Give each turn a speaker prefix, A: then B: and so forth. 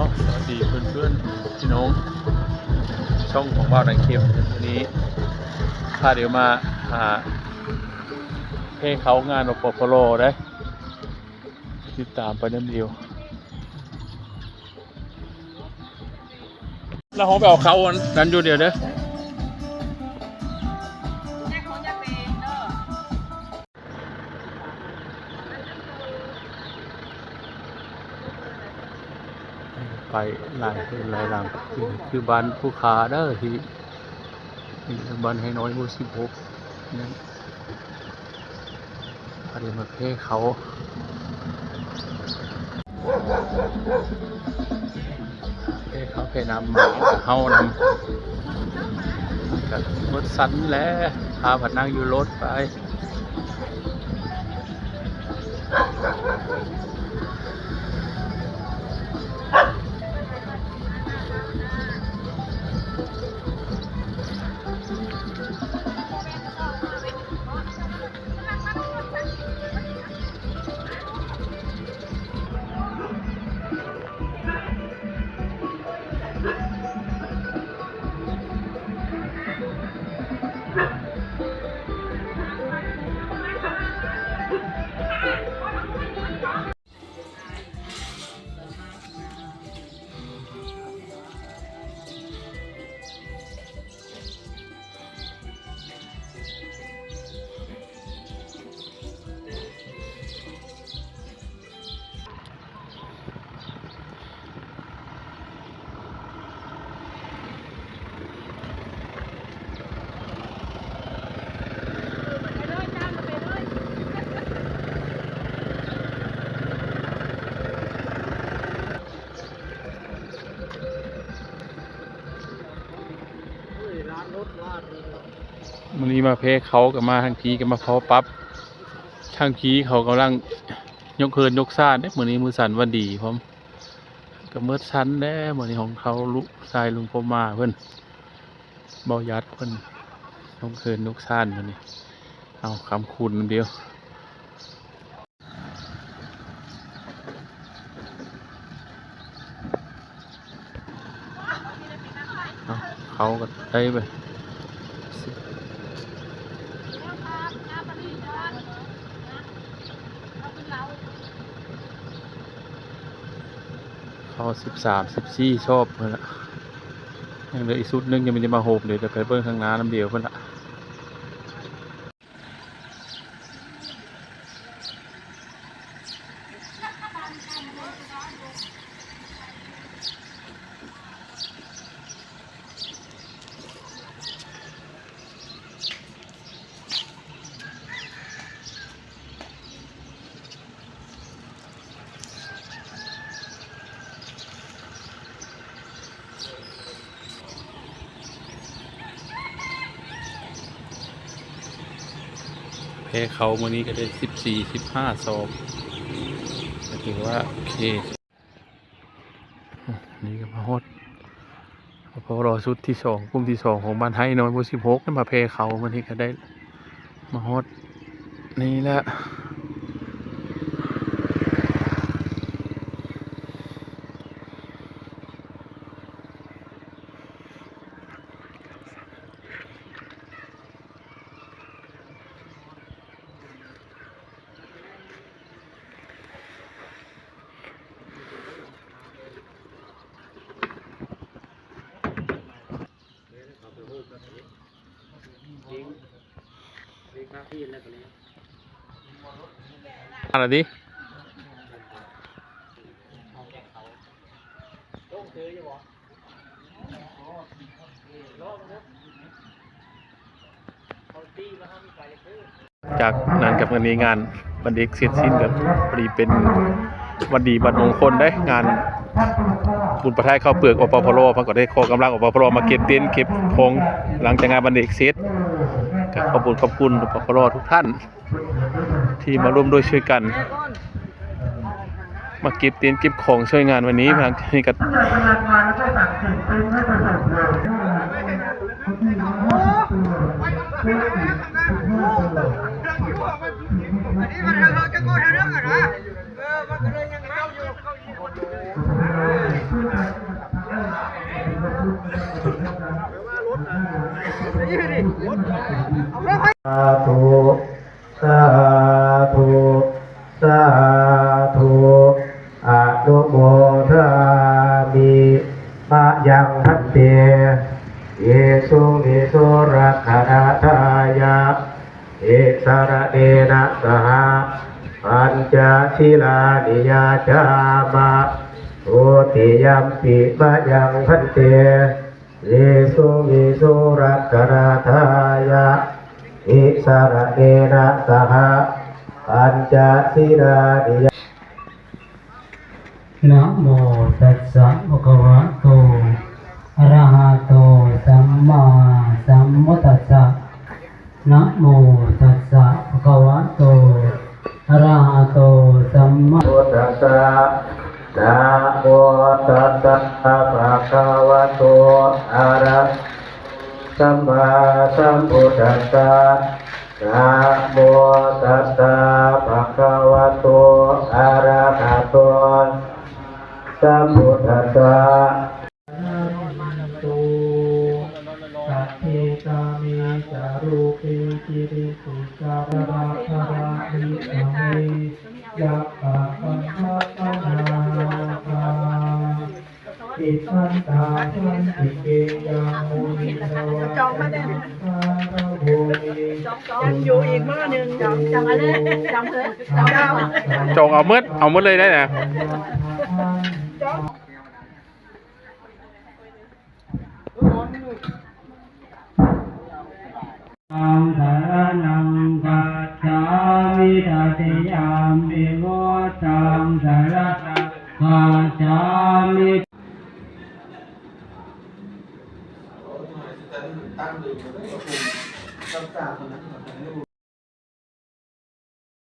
A: อ๋อสวัสดีเพื่อนเพื่อนๆพี่น้อง ช่องของว่าวดังเข้มวันนี้พาเดี๋ยวมาหาให้เขางานอปพโลได้ติดตามไปน้ำเดียวแล้วเขาไปเอาเขาอันนั้นอยู่เดียวเด้อ ไปหลายคนหลายหลังคือคือบ้านผู้ค้าเด้อที่บ้านให้น้อยมูสิบหกนั่นพาเดี๋ยวมาเพ่เขาเพ่เขาเพ่นำหมาเฮานำกับรถสันแล้วพาผัดนั่งอยู่รถไป มันนี้มาเพเขากับมาทางพีกับมาเขาปั๊บทางพีเขากำลังยกเคินยกซ่านเด้เหมือนนี้มือสันวันดีพร้อมกับเมื่อสันแด้เหมือนนี้ของเขาลุทรายลุงพมมาเพื่อนเบายัดเพื่อนยกเคินยกซ่านมือนนี้เอาคำคุณเดียวเอาเขาก็ได้ไป เขาสิบสามสิบสี่ชอบเพื่อนละยังเหลืออีกชุดนึงยังไม่ได้มาโฮบเดี๋ยวจะไปเบิ้งข้างหน้าน้ำเดียวเพื่อนละ แพ้เขาวันนี้ก็ได้สิบสี่สิบห้าซอบก็ถือว่าโอเคนี่ก็มาฮอดพอรอชุดที่สองกลุ่มที่สองของบ้านไทยน้อยบนสิบหกนั่นมาเพเขาวันนี้ก็ได้มาฮอดนี่แหละ อะไรดิจากนั้นกับวันนี้งานวันเด็กเสร็จสิ้นกับพอดีเป็นวันดีบัตรมงคลได้งานบุญประทายข้าวเปลือกอปพโลมันก็ได้ขอกำลังอปพโลมาเก็บเต็นท์เก็บของหลังจากงานวันเด็กเสร็จ ก็ขอบคุณขอบคุณอปคลทุกท่าน ที่มาร่วมด้วยช่วยกัน มาเก็บเต็นเก็บของช่วยงานวันนี้ทางนี่ก็
B: อันนี้มันเราจะกนเรื่อ อ
C: สระเนนะสหปัญจศีลานิยาจามะโอติยัมปิมายังพันเตเยสุมิสุรักขาทายะอิสระเนนะสหปัญจศีลานิยา
D: นะโมตัสสะภะคะวะโตอะระหะโตสัมมาสัมพุทธัสสะ นะโมตัสสะภะคะวะโตอะระหะโตสัมมา
C: พุทธัสสะนะโมตัสสะภะคะวะโตอะระสัมมาสัมพุทธัสสะนะโมตัสสะภะคะวะโตอะระหะโตสัมพุทธัสสะ
D: สุจาระภะระหิสัมเมยัปปะปัญหาปัญหาอิทันตาทันติเกยังมุนิสวะ
B: จองมาได้
D: ภาระโหมิ
B: ยังอยู่อีกมื้อหนึ่งจองจองอะไรจองเพิ่นจองดาว
A: จงเอาเมืดเอาเมืดเลยได้นะ
D: อัง สารนังกัจฉามิตติยามิโมตังสารนังกัจฉามิ
E: ตั้งดื่มแล้วก็คุมตั้งตาคนนั้นคนนี้